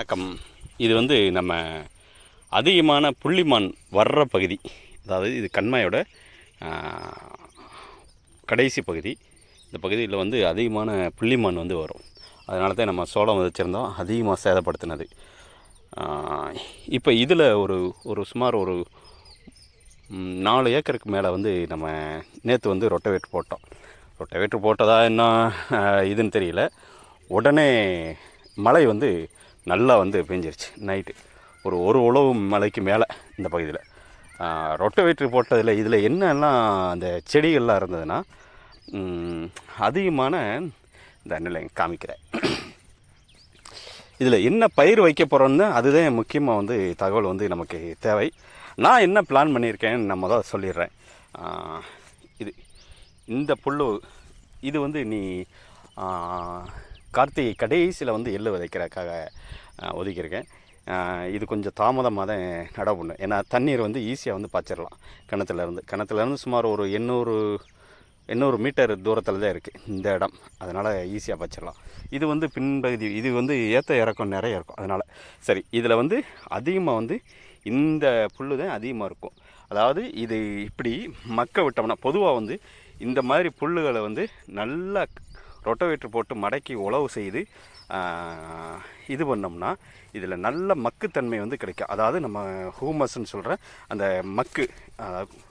வணக்கம். இது வந்து நம்ம அதிகமான புள்ளிமான் வர்ற பகுதி. அதாவது இது கண்மாயோட கடைசி பகுதி. இந்த பகுதியில் வந்து அதிகமான புள்ளிமான் வந்து வரும். அதனால தான் நம்ம சோளம் விதைச்சிருந்தோம் அதிகமாக சேதப்படுத்தினது. இப்போ இதில் ஒரு ஒரு சுமார் ஒரு நாலு ஏக்கருக்கு மேலே வந்து நம்ம நேற்று வந்து ரொட்டவேட்ரு போட்டோம். ரொட்டவேட்ரு போட்டதா என்ன இதுன்னு தெரியல. உடனே மழை வந்து நல்லா வந்து பெஞ்சிருச்சு நைட்டு ஒரு ஒரு உழவு மலைக்கு மேலே இந்த பகுதியில். ரொட்டவேட்ரு போட்டதில் இதில் என்னெல்லாம் அந்த செடிகள்லாம் இருந்ததுன்னா அதிகமான இந்த நிலை காமிக்கிறேன் இதில் என்ன பயிர் வைக்க போகிறோன்னு அதுதான் முக்கியமாக வந்து தகவல் வந்து நமக்கு தேவை. நான் என்ன பிளான் பண்ணியிருக்கேன்னு நம்ம தான் சொல்லிடுறேன். இது இந்த புல் இது வந்து நீ கார்த்திகை கடைசியில் வந்து எள்ளு விதைக்கிறதுக்காக ஒதுக்கியிருக்கேன். இது கொஞ்சம் தாமதமாக தான் நடவு பண்ணும் ஏன்னா தண்ணீர் வந்து ஈஸியாக வந்து பாய்ச்சிடலாம் கிணத்துலேருந்து கிணத்துலேருந்து சுமார் ஒரு எண்ணூறு எண்ணூறு மீட்டர் தூரத்தில் தான் இருக்குது இந்த இடம். அதனால் ஈஸியாக பச்சிடலாம் இது வந்து பின்பகுதி இது வந்து ஏற்ற இறக்கம் நிறைய இருக்கும். அதனால் சரி இதில் வந்து அதிகமாக வந்து இந்த புல் தான் அதிகமாக இருக்கும். அதாவது இது இப்படி மக்க விட்டோம்னா பொதுவாக வந்து இந்த மாதிரி புல்லுகளை வந்து நல்லா ரொட்டவேட்டர் போட்டு மடக்கி உழவு செய்து இது பண்ணோம்னா இதில் நல்ல மக்குத்தன்மை வந்து கிடைக்கும். அதாவது நம்ம ஹூமஸ்ன்னு சொல்கிற அந்த மக்கு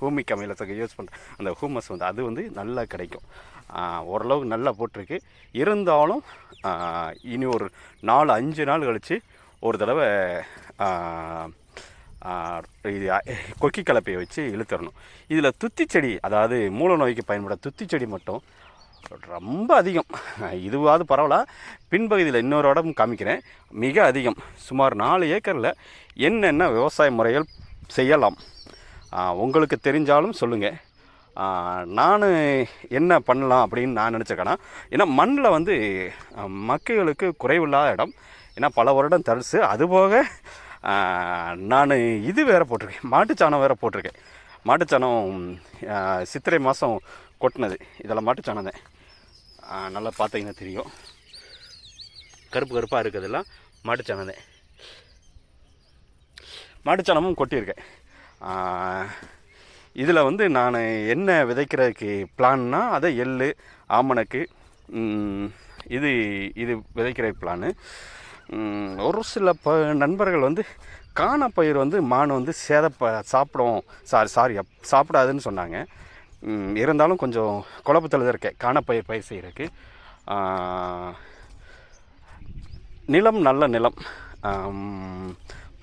ஹூமிக் அமிலத்தை யூஸ் பண்ணுற அந்த ஹூமஸ் வந்து அது வந்து நல்லா கிடைக்கும். ஓரளவுக்கு நல்லா போட்டிருக்கு. இருந்தாலும் இனி ஒரு நாலு அஞ்சு நாள் கழித்து ஒரு தடவை இது கொக்கி கலப்பையை வச்சு இழுத்துடணும். இதில் துத்தி செடி அதாவது மூல நோய்க்கு பயன்பட துத்தி செடி மட்டும் ரொம்ப அதிகம். இதுவாவது பரவாயில்ல பின்பகுதியில் இன்னொரு இடம் காமிக்கிறேன். மிக அதிகம். சுமார் நாலு ஏக்கரில் என்னென்ன விவசாய முறைகள் செய்யலாம்? உங்களுக்கு தெரிஞ்சாலும் சொல்லுங்கள் நான் என்ன பண்ணலாம் அப்படின்னு நான் நினச்சிருக்கேன்னா ஏன்னா மண்ணில் வந்து மக்களுக்கு குறைவில்லாத இடம். ஏன்னா பல வருடம் தரிசு. அதுபோக நான் இது வேற போட்டிருக்கேன். மாட்டுச்சாணம் வேற போட்டிருக்கேன். மாட்டுச்சாணம் சித்திரை மாதம் கொட்டினது. இதெல்லாம் மாட்டு சாணந்தேன் நல்லா பார்த்தீங்கன்னா தெரியும். கருப்பு கருப்பாக இருக்கிறதெல்லாம் மாட்டுச்சாணதன் மாட்டு சாணமும் கொட்டியிருக்கேன். இதில் வந்து நான் என்ன விதைக்கிறதுக்கு பிளான்னா அதை எள்ளு ஆமணக்கு இது இது விதைக்கிற பிளானு ஒரு சில ப நண்பர்கள் வந்து காணப்பயிர் வந்து மான் வந்து சேதப்ப சாப்பிடும் சாரி சாரி அப்- சாப்பிடாதுன்னு சொன்னாங்க. இருந்தாலும் கொஞ்சம் குழப்பத்தில் தான் இருக்கேன். காணப்பயிர் பயிர் செய்கிறதுக்கு நிலம் நல்ல நிலம்.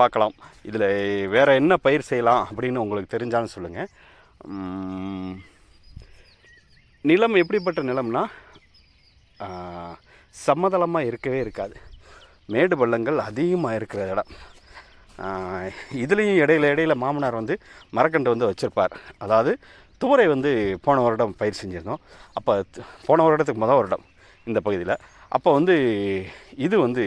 பார்க்கலாம். இதில் வேறு என்ன பயிர் செய்யலாம் அப்படின்னு உங்களுக்கு தெரிஞ்சாலும் சொல்லுங்கள் நிலம் எப்படிப்பட்ட நிலம்னா சமதளமாக இருக்கவே இருக்காது. மேடு பள்ளங்கள் அதிகமாக இருக்கிற இடம். இதுலேயும் இடையில இடையில மாமனார் வந்து மரக்கன்று வந்து வச்சுருப்பார். அதாவது துவரை வந்து போன வருடம் பயிர் செஞ்சுருந்தோம். அப்போ போன வருடத்துக்கு மொதல் வருடம் இந்த பகுதியில். அப்போ வந்து இது வந்து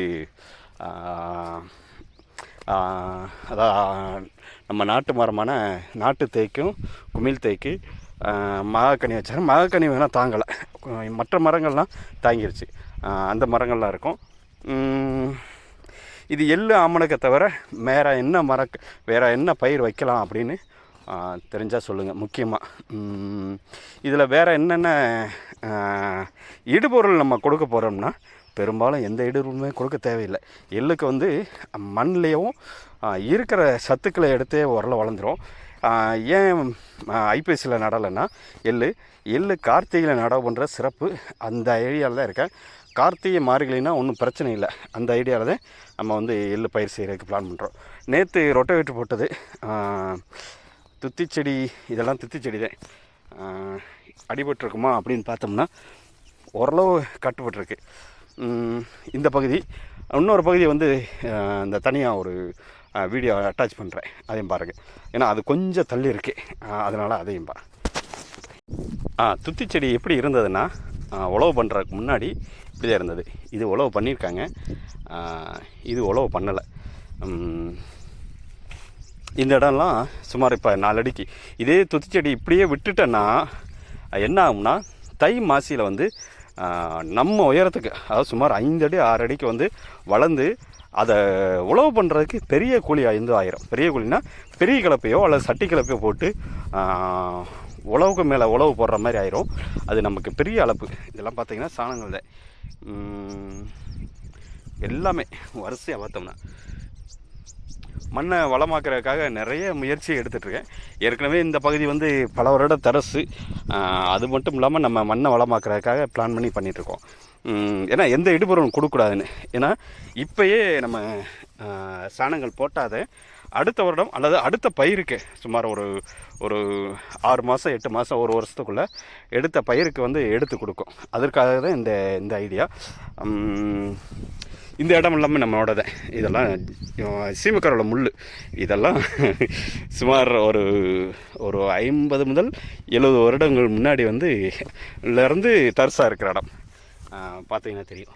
அதான் நம்ம நாட்டு மரமான நாட்டு தேய்க்கும் குமிழ் தேய்க்கு மகாக்கனி வச்சாரு. மகாக்கனி வேணால் தாங்கலை. மற்ற மரங்கள்லாம் தாங்கிருச்சு. அந்த மரங்கள்லாம் இருக்கும். இது எள்ளு ஆமணக்கை தவிர வேறு என்ன மர வேறு என்ன பயிர் வைக்கலாம் அப்படின்னு தெரிஞ்சால் சொல்லுங்கள் முக்கியமாக இதில் வேறு என்னென்ன இடுபொருள் நம்ம கொடுக்க போகிறோம்னா பெரும்பாலும் எந்த இடுபொருளுமே கொடுக்க தேவையில்லை. எள்ளுக்கு வந்து மண்லேயும் இருக்கிற சத்துக்களை எடுத்தே உரல வளர்ந்துரும். ஏன் ஐபிஎஸ்சியில் நடலைன்னா எள்ளு எள்ளு கார்த்திகையில் நடவு பண்ணுற சிறப்பு அந்த ஏரியாவில் தான் இருக்கேன். கார்த்திகை மார்கழினா ஒன்றும் பிரச்சனை இல்லை. அந்த ஐடியாவில் தான் நம்ம வந்து எள்ளு பயிர் செய்கிறதுக்கு பிளான் பண்ணுறோம் நேற்று ரொட்டவேட்டர் போட்டது துத்தி செடி இதெல்லாம் துத்தி செடி தான் அடிபட்டிருக்குமா அப்படின்னு பார்த்தோம்னா ஓரளவு கட்டுப்பட்டிருக்கு. இந்த பகுதி இன்னொரு பகுதி வந்து இந்த தனியாக ஒரு வீடியோ அட்டாச் பண்ணுறேன் அதையும் பாருங்கள் ஏன்னா அது கொஞ்சம் தள்ளி இருக்கு. அதனால் அதையும் பா ஆ துத்தி செடி எப்படி இருந்ததுன்னா உழவு பண்ணுறதுக்கு முன்னாடி இப்படி தான் இருந்தது. இது உழவு பண்ணியிருக்காங்க. இது உழவு பண்ணலை. இந்த இடம்லாம் சுமார் இப்போ நாலடிக்கு. இதே துத்தி செடி இப்படியே விட்டுட்டேன்னா என்ன ஆகும்னா தை மாசியில் வந்து நம்ம உயரத்துக்கு அதாவது சுமார் ஐந்து அடி ஆறு அடிக்கு வந்து வளர்ந்து அதை உழவு பண்ணுறதுக்கு பெரிய கூலி ஐந்து ஆயிரம். பெரிய கூலினா பெரிய கிளப்பையோ அல்லது சட்டி கிளப்பையோ போட்டு உழவுக்கு மேலே உழவு போடுற மாதிரி ஆயிரும். அது நமக்கு பெரிய அளப்பு. இதெல்லாம் பார்த்திங்கன்னா சாணங்கள் எல்லாமே வரிசையாக பார்த்தோம்னா. மண்ணை வளமாக்குறதுக்காக நிறைய முயற்சி எடுத்துகிட்ருக்கேன் ஏற்கனவே இந்த பகுதி வந்து பல வருட தரசு. அது மட்டும் இல்லாமல் நம்ம மண்ணை வளமாக்குறதுக்காக பிளான் பண்ணி பண்ணிகிட்ருக்கோம் ஏன்னா எந்த இடுபொருளும் கொடுக்கூடாதுன்னு ஏன்னா இப்போயே நம்ம சாணங்கள் போட்டாத அடுத்த வருடம் அல்லது அடுத்த பயிருக்கு சுமார் ஒரு ஒரு ஆறு மாதம் எட்டு மாதம் ஒரு வருஷத்துக்குள்ளே எடுத்த பயிருக்கு வந்து எடுத்து கொடுக்கும். அதற்காக தான் இந்த இந்த ஐடியா இந்த இடம் எல்லாமே நம்மளோடது இதெல்லாம் சீமக்காரோட முள் இதெல்லாம் சுமார் ஒரு ஒரு ஐம்பது முதல் எழுபது வருடங்கள் முன்னாடி வந்து இருந்து தரிசாக இருக்கிற இடம். பார்த்தீங்கன்னா தெரியும்.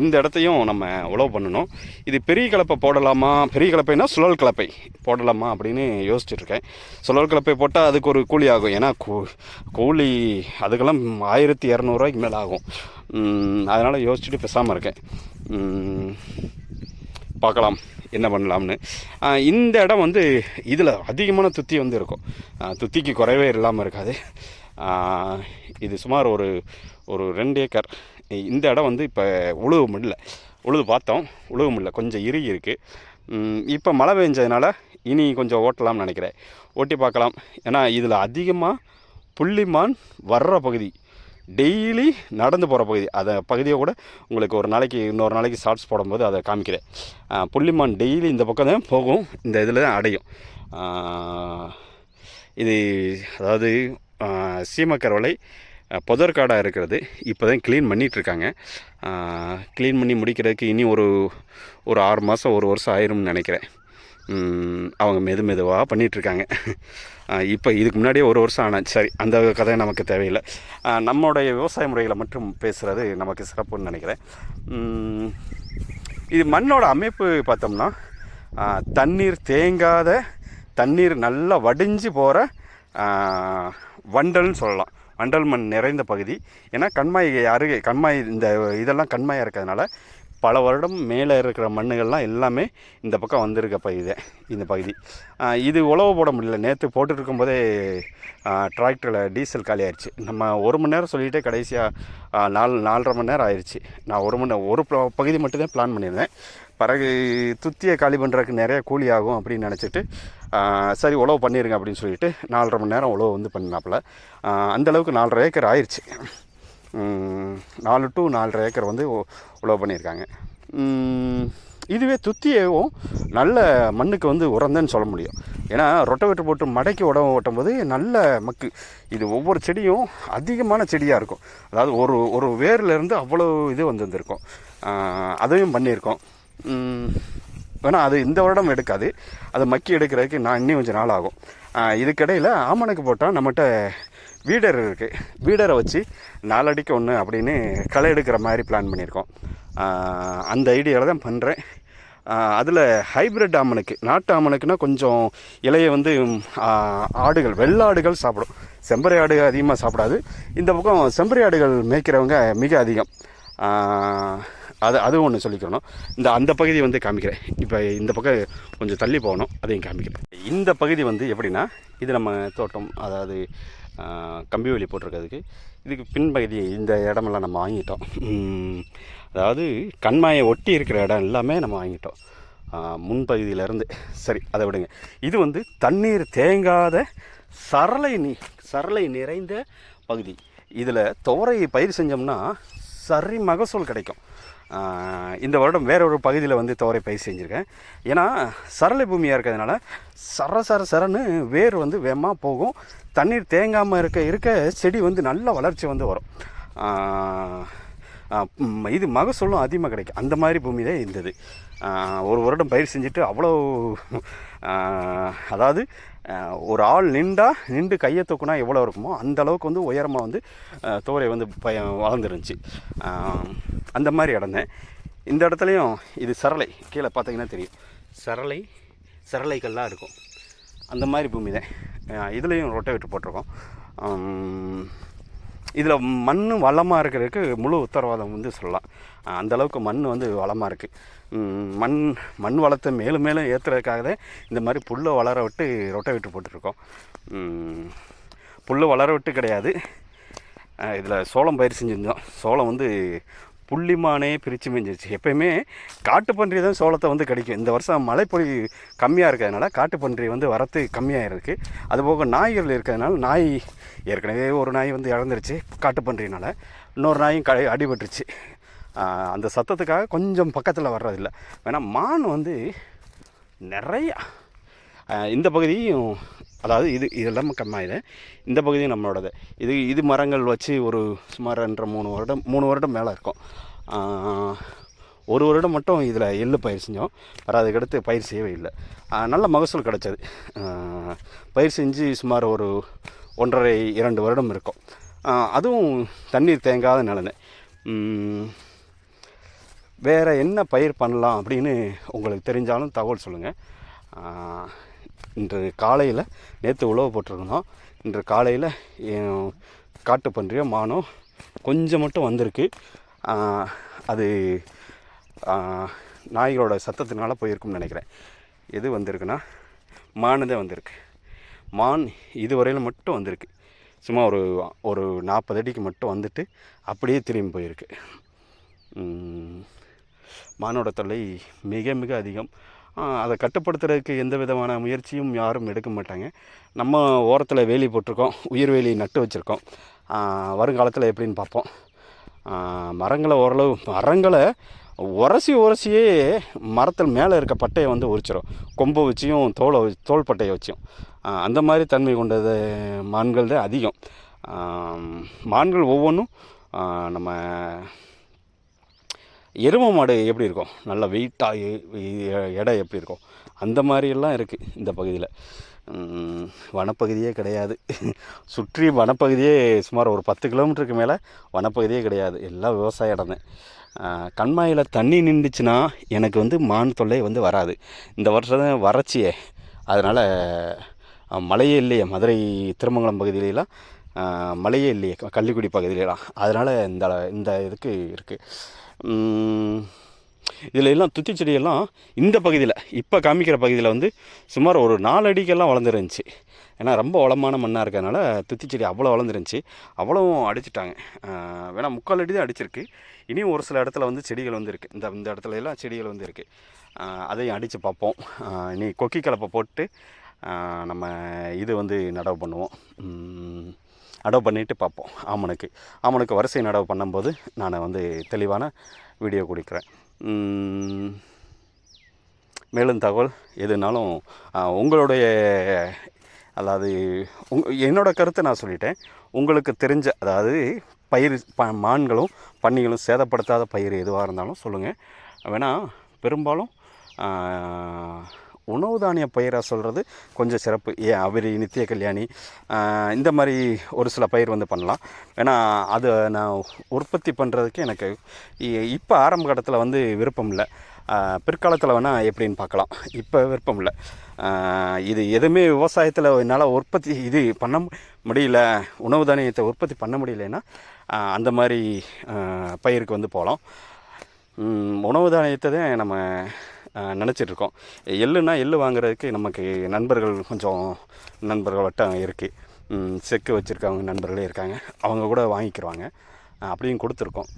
இந்த இடத்தையும் நம்ம உழவு பண்ணணும். இது பெரிய கலப்பை போடலாமா? பெரிய கலப்பைனா சுழல் கலப்பை போடலாமா அப்படின்னு யோசிச்சுட்ருக்கேன். சுழல் கலப்பை போட்டால் அதுக்கு ஒரு கூலி ஆகும். ஏன்னா கூ கூலி அதுக்கெல்லாம் ஆயிரத்தி இரநூறுவாய்க்கு மேலே ஆகும். அதனால் யோசிச்சுட்டு பேசாமல் இருக்கேன். பார்க்கலாம் என்ன பண்ணலாம்னு. இந்த இடம் வந்து இதில் அதிகமான துத்தி வந்து இருக்கும். துத்திக்கு குறைவே இல்லாமல் இருக்காது. இது சுமார் ஒரு ஒரு ரெண்டு ஏக்கர். இந்த இடம் வந்து இப்போ உழுவு முடியல உழுது பார்த்தோம். உழுவு முடியல கொஞ்சம் இறுகி இருக்குது இப்போ மழை பெஞ்சதுனால இனி கொஞ்சம் ஓட்டலாம்னு நினைக்கிறேன். ஓட்டி பார்க்கலாம். ஏன்னா இதில் அதிகமாக புள்ளிமான் வர்ற பகுதி டெய்லி நடந்து போகிற பகுதி அதை பகுதியை கூட உங்களுக்கு ஒரு நாளைக்கு இன்னொரு நாளைக்கு ஷார்ட்ஸ் போடும்போது அதை காமிக்கிறேன். புள்ளிமான் டெய்லி இந்த பக்கம் தான் போகும். இந்த இதில் தான் அடையும். இது அதாவது ஆ, சீமக்கரவலை புதர் காடாக இருக்கிறது. இப்போ தான் க்ளீன் பண்ணிகிட்ருக்காங்க க்ளீன் பண்ணி முடிக்கிறதுக்கு இனி ஒரு ஒரு ஆறு மாதம் ஒரு வருஷம் ஆயிரும்னு நினைக்கிறேன். அவங்க மெது மெதுவாக பண்ணிகிட்ருக்காங்க. இப்போ இதுக்கு முன்னாடியே ஒரு வருஷம் ஆனால் சரி அந்த கதை நமக்கு தேவையில்லை. நம்மளுடைய விவசாய முறைகளை மட்டும் பேசுகிறது நமக்கு சிறப்புன்னு நினைக்கிறேன். இது மண்ணோட அமைப்பு பார்த்தோம்னா தண்ணீர் தேங்காத தண்ணீர் நல்லா வடிஞ்சு போகிற வண்டல்னு சொல்லலாம். அண்டல் மண் நிறைந்த பகுதி. ஏன்னா கண்மாய் அருகே கண்மாய் இந்த இதெல்லாம் கண்மாயாக இருக்கிறதுனால பல வருடம் மேலே இருக்கிற மண்ணுகள்லாம் எல்லாமே இந்த பக்கம் வந்திருக்க பகுதி இந்த பகுதி. இது உழவு போட முடியல. நேற்று போட்டுருக்கும் போதே டிராக்டரில் டீசல் காலி ஆயிடுச்சு நம்ம ஒரு மணி நேரம் சொல்லிகிட்டே கடைசியாக நாலு நாலரை மணி நேரம் ஆயிடுச்சு நான் ஒரு மணி நேரம் ஒரு பகுதி மட்டும்தான் பிளான் பண்ணியிருந்தேன். பிறகு துத்தியை காலி பண்ணுறதுக்கு நிறைய கூலி ஆகும் அப்படின்னு நினச்சிட்டு சரி உழவு பண்ணிடுங்க அப்படின்னு சொல்லிட்டு நாலரை மணி நேரம் உழவு வந்து பண்ணினாப்புல அந்தளவுக்கு நாலரை ஏக்கர் ஆயிடுச்சு நாலு டு நாலரை ஏக்கர் வந்து உழவு பண்ணியிருக்காங்க. இதுவே துத்தியவும் நல்ல மண்ணுக்கு வந்து உரந்தன்னு சொல்ல முடியும். ஏன்னா ரொட்டவேட்டர் போட்டு மடக்கி உடம்பு ஓட்டும் போது நல்ல மக்கு. இது ஒவ்வொரு செடியும் அதிகமான செடியாக இருக்கும். அதாவது ஒரு ஒரு வேர்லேருந்து அவ்வளோ இது வந்திருந்திருக்கும். அதையும் பண்ணியிருக்கோம். ம், வேணா அது இந்த வருடம் எடுக்காது. அதை மக்கி எடுக்கிறதுக்கு நான் இன்னும் கொஞ்சம் நாள் ஆகும். இதுக்கிடையில் ஆமணக்கு போட்டால் நம்மகிட்ட வீடர் இருக்குது வீடரை வச்சு நாலடிக்கு ஒன்று அப்படின்னு களை எடுக்கிற மாதிரி பிளான் பண்ணியிருக்கோம். அந்த ஐடியாவில் தான் பண்ணுறேன் அதில் ஹைபிரிட் ஆமணக்கு நாட்டு ஆமணக்குனா கொஞ்சம் இலையை வந்து ஆடுகள் வெள்ளாடுகள் சாப்பிடும். செம்பறை ஆடு அதிகமாக சாப்பிடாது. இந்த பக்கம் செம்பறை ஆடுகள் மேய்க்கிறவங்க மிக அதிகம். அது அது ஒன்று சொல்லிக்கிறணும் இந்த அந்த பகுதி வந்து காமிக்கிறேன். இப்போ இந்த பக்கம் கொஞ்சம் தள்ளி போகணும். அதையும் காமிக்கிறேன். இந்த பகுதி வந்து எப்படின்னா இது நம்ம தோட்டம் அதாவது கம்பி வேலி போட்டிருக்கிறதுக்கு. இதுக்கு பின்பகுதி இந்த இடமெல்லாம் நம்ம வாங்கிட்டோம். அதாவது கண்மாயை ஒட்டி இருக்கிற இடம் எல்லாமே நம்ம வாங்கிட்டோம். முன்பகுதியிலேருந்து. சரி அதை விடுங்க. இது வந்து தண்ணீர் தேங்காத சரளை நீ சரளை நிறைந்த பகுதி. இதில் துவரை பயிர் செஞ்சோம்னா சரி மகசூல் கிடைக்கும். இந்த வருடம் வேற ஒரு பகுதியில் வந்து துவரை பயிர் செஞ்சுருக்கேன். ஏன்னா சரளை பூமியாக இருக்கிறதுனால சர சர சரன்னு வேர் வந்து வேகமாக போகும். தண்ணீர் தேங்காமல் இருக்க இருக்க செடி வந்து நல்ல வளர்ச்சி வந்து வரும். இது மகசூலும் அதிகமாக கிடைக்கும். அந்த மாதிரி பூமி தான் இருந்தது ஒரு வருடம் பயிர் செஞ்சுட்டு அவ்வளோ அதாவது ஒரு ஆள் நின்றா நின்று கையை தூக்குனா எவ்வளோ இருக்குமோ அந்த அளவுக்கு வந்து உயரமாக வந்து தோரை வந்து பய வளர்ந்துருந்துச்சு. அந்த மாதிரி இடந்தேன் இந்த இடத்துலையும் இது சரளை கீழே பார்த்தீங்கன்னா தெரியும். சரளை சரளைகள்லாம் இருக்கும். அந்த மாதிரி பூமி தான் இதுலேயும் ரொட்டை விட்டு போட்டிருக்கோம் இதில் மண் வளமாக இருக்கிறதுக்கு முழு உத்தரவாதம் வந்து சொல்லலாம். அந்தளவுக்கு அந்த அளவுக்கு மண் வந்து வளமாக இருக்குது மண் மண் வளத்தை மேலும் மேலும் ஏற்றுறதுக்காக தான் இந்த மாதிரி புல்லை வளர விட்டு ரொட்டை விட்டு போட்டுருக்கோம் புல் வளர விட்டு கிடையாது. இதில் சோளம் பயிர் செஞ்சுருந்தோம். சோளம் வந்து புள்ளிமானே பிரித்து மிஞ்சிச்சு எப்பயுமே காட்டுப்பன்றி தான் சோளத்தை வந்து கிடைக்கும். இந்த வருஷம் மழைப்பொழி கம்மியாக இருக்கிறதுனால காட்டுப்பன்றி வந்து வரத்து கம்மியாக இருக்குது அதுபோக நாய்கள் இருக்கிறதுனால நாய் ஏற்கனவே ஒரு நாய் வந்து இழந்துடுச்சு காட்டு பன்றினால் இன்னொரு நாயும் க அடிபட்டுருச்சு. அந்த சத்தத்துக்காக கொஞ்சம் பக்கத்தில் வர்றதில்லை. வேணால் மான் வந்து நிறையா இந்த பகுதியும் அதாவது இது இதெல்லாம் கம்மாயுது இந்த பகுதியும் நம்மளோடது. இது இது மரங்கள் வச்சு ஒரு சுமார் ரெண்டரை மூணு வருடம் மூணு வருடம் மேலே இருக்கும். ஒரு வருடம் மட்டும் இதில் எள்ளு பயிர் செஞ்சோம். வேறு அதுக்கடுத்து பயிர் செய்யவே இல்லை. நல்ல மகசூல் கிடச்சது. பயிர் செஞ்சு சுமார் ஒரு ஒன்றரை இரண்டு வருடம் இருக்கும். அதுவும் தண்ணீர் தேங்காத நிலனை வேறு என்ன பயிர் பண்ணலாம் அப்படின்னு உங்களுக்கு தெரிஞ்சாலும் தகவல் சொல்லுங்கள் இன்று காலையில் நேற்று உழவு போட்டிருந்தோம். இன்று காலையில் காட்டு பன்றியோ மானோ கொஞ்சம் மட்டும் வந்திருக்கு. அது நாய்களோட சத்தத்தினால போயிருக்கும்னு நினைக்கிறேன். எது வந்திருக்குன்னா மானதே வந்திருக்கு. மான் இதுவரையில் மட்டும் வந்திருக்கு. சும்மா ஒரு ஒரு நாற்பது அடிக்கு மட்டும் வந்துட்டு அப்படியே திரும்பி போயிருக்கு. மானோட தொல்லை மிக மிக அதிகம். அதை கட்டுப்படுத்துறதுக்கு எந்த விதமான முயற்சியும் யாரும் எடுக்க மாட்டாங்க. நம்ம ஓரத்தில் வேலி போட்டிருக்கோம் உயிர் வேலி நட்டு வச்சுருக்கோம். வருங்காலத்தில் எப்படின்னு பார்ப்போம். மரங்களை ஓரளவு மரங்களை உரசி உரசியே மரத்தில் மேலே இருக்க பட்டையை வந்து உரிச்சிடும் கொம்பை வச்சியும் தோலை தோல் பட்டையை வச்சியும். அந்த மாதிரி தன்மை கொண்டது மான்கள் தான் அதிகம். மான்கள் ஒவ்வொன்றும் நம்ம எரும மாடு எப்படி இருக்கும்? நல்ல வெயிட்டாக எடை எப்படி இருக்கும்? அந்த மாதிரியெல்லாம் இருக்குது இந்த பகுதியில். வனப்பகுதியே கிடையாது. சுற்றி வனப்பகுதியே சுமார் ஒரு பத்து கிலோமீட்டருக்கு மேலே வனப்பகுதியே கிடையாது. எல்லாம் விவசாய இடம் தான். கண்மாயில் தண்ணி நின்றுச்சுன்னா எனக்கு வந்து மான் தொல்லை வந்து வராது. இந்த வருஷம் தான் வறட்சியே. அதனால் மழையே இல்லையே. மதுரை திருமங்கலம் பகுதியிலலாம் மழையே இல்லையே. கள்ளிக்குடி பகுதியிலலாம். அதனால் இந்த இந்த இதுக்கு இருக்குது இதில் எல்லாம் துத்தி செடியெல்லாம் இந்த பகுதியில் இப்போ காமிக்கிற பகுதியில் வந்து சுமார் ஒரு நாலு அடிக்கெல்லாம் வளர்ந்துருந்துச்சு. ஏன்னா ரொம்ப வளமான மண்ணாக இருக்கிறதுனால துத்தி செடி அவ்வளோ வளர்ந்துருந்துச்சி. அவ்வளவும் அடிச்சிட்டாங்க. வேணால் முக்கால் அடி தான் அடிச்சிருக்கு. இனியும் ஒரு சில இடத்துல வந்து செடிகள் வந்து இருக்குது இந்த இந்த இடத்துல எல்லாம் செடிகள் வந்து இருக்குது அதையும் அடித்து பார்ப்போம். இனி கொக்கி கலப்பை போட்டு நம்ம இது வந்து நடவு பண்ணுவோம். உம், நடவு பண்ணிட்டு பார்ப்போம். ஆமனுக்கு. ஆமனுக்கு வரிசை நடவு பண்ணும்போது நான் வந்து தெளிவான வீடியோ கொடுக்குறேன். மேலும் தகவல் எதுனாலும் உங்களுடைய அதாவது உங் என்னோட கருத்தை நான் சொல்லிட்டேன். உங்களுக்கு தெரிஞ்ச அதாவது பயிர் ப மான்களும் பன்னிகளும் சேதப்படுத்தாத பயிர் எதுவாக இருந்தாலும் சொல்லுங்கள் வேணால் பெரும்பாலும் உணவு தானிய பயிராக சொல்கிறது கொஞ்சம் சிறப்பு. ஏன் அவரி நித்திய கல்யாணி இந்த மாதிரி ஒரு சில பயிர் வந்து பண்ணலாம். ஏன்னா அதை நான் உற்பத்தி பண்ணுறதுக்கு எனக்கு இப்போ ஆரம்ப கட்டத்தில் வந்து விருப்பம் இல்லை. பிற்காலத்தில் வேணால் எப்படின்னு பார்க்கலாம் இப்போ விருப்பம் இல்லை. இது எதுவுமே விவசாயத்தில் என்னால் உற்பத்தி இது பண்ண முடியல உணவு தானியத்தை உற்பத்தி பண்ண முடியலன்னா அந்த மாதிரி பயிருக்கு வந்து போகலாம் உணவு தானியத்தை தான் நம்ம நினச்சிட்ருக்கோம். எள்ளுனா எள்ளு வாங்குறதுக்கு நமக்கு நண்பர்கள் கொஞ்சம் நண்பர்கள் வட்டம் இருக்குது செக்கு வச்சுருக்கவங்க நண்பர்களே இருக்காங்க. அவங்க கூட வாங்கிக்கிறவாங்க அப்படியும் கொடுத்துருக்கோம்.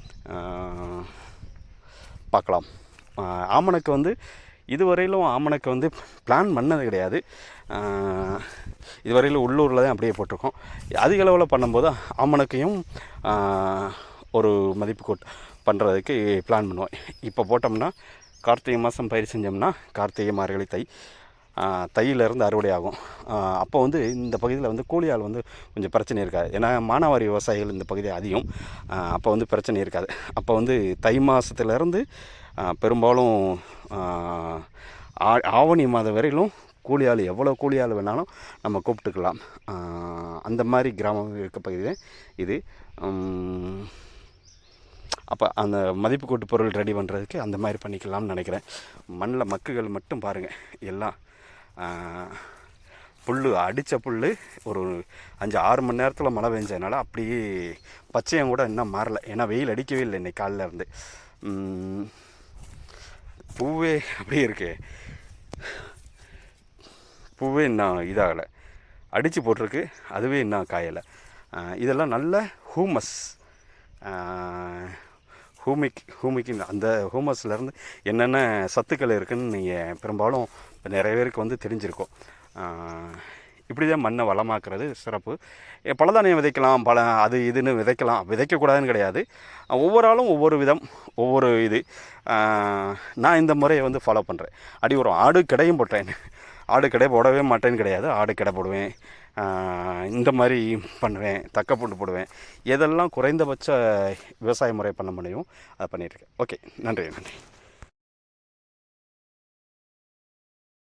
பார்க்கலாம். ஆமணக்கு வந்து இதுவரையிலும் ஆமணக்கு வந்து பிளான் பண்ணது கிடையாது. இதுவரையில் இதுவரையிலும் உள்ளூரில் தான் அப்படியே போட்டிருக்கோம். அதிக அளவில் பண்ணும்போது ஆமணக்கையும் ஒரு மதிப்பு கொட் பண்ணுறதுக்கு பிளான் பண்ணுவோம். இப்போ போட்டோம்னா கார்த்திகை மாதம் பயிர் செஞ்சோம்னா கார்த்திகை மார்கழி தை தையிலேருந்து அறுவடை ஆகும். அப்போ வந்து இந்த பகுதியில் வந்து கூலி ஆள் வந்து கொஞ்சம் பிரச்சனை இருக்காது. ஏன்னா மானாவாரி விவசாயிகள் இந்த பகுதி அதிகம். அப்போ வந்து பிரச்சனை இருக்காது. அப்போ வந்து தை மாதத்துலேருந்து பெரும்பாலும் ஆ- ஆவணி மாதம் வரையிலும் கூலி ஆள் எவ்வளோ கூலி ஆள் வேணாலும் நம்ம கூப்பிட்டுக்கலாம். அந்த மாதிரி கிராமம் இருக்க பகுதி இது. அப்போ அந்த மதிப்பு கூட்டு பொருள் ரெடி பண்ணுறதுக்கு அந்த மாதிரி பண்ணிக்கலாம்னு நினைக்கிறேன். மண்ணில் மக்குகள் மட்டும் பாருங்கள் எல்லாம் புல் அடித்த புல் ஒரு அஞ்சு ஆறு மணி நேரத்தில் மழை பெஞ்சதுனால அப்படியே பச்சையம் கூட இன்னும் மாறலை. ஏன்னா வெயில் அடிக்கவே இல்லை இன்னைக்கு காலைல இருந்து. பூவே அப்படியே இருக்கு. பூவே இன்னும் இதாகலை. அடித்து போட்டிருக்கு. அதுவே இன்னும் காயலை. இதெல்லாம் நல்ல ஹூமஸ் ஹூமிக் ஹூமிக் அந்த ஹூமஸ்லேருந்து என்னென்ன சத்துக்கள் இருக்குதுன்னு நீங்கள் பெரும்பாலும் இப்போ நிறைய பேருக்கு வந்து தெரிஞ்சிருக்கும். இப்படி தான் மண்ணை வளமாக்குறது சிறப்பு. பலதானியம் விதைக்கலாம் பல அது இதுன்னு விதைக்கலாம். விதைக்கக்கூடாதுன்னு கிடையாது. ஒவ்வொரு ஆளும் ஒவ்வொரு விதம் ஒவ்வொரு இது. நான் இந்த முறையை வந்து ஃபாலோ பண்ணுறேன் அடி ஒரு ஆடு கிடையும் போட்டேன் ஆடு கிடை போடவே மாட்டேன்னு கிடையாது. ஆடு கடை போடுவேன். இந்த மாதிரி பண்ணுவேன் தக்க பூண்டு போடுவேன். எதெல்லாம் குறைந்தபட்ச விவசாய முறை பண்ண முடியும் அதை பண்ணிகிட்ருக்கேன் ஓகே நன்றி நன்றி.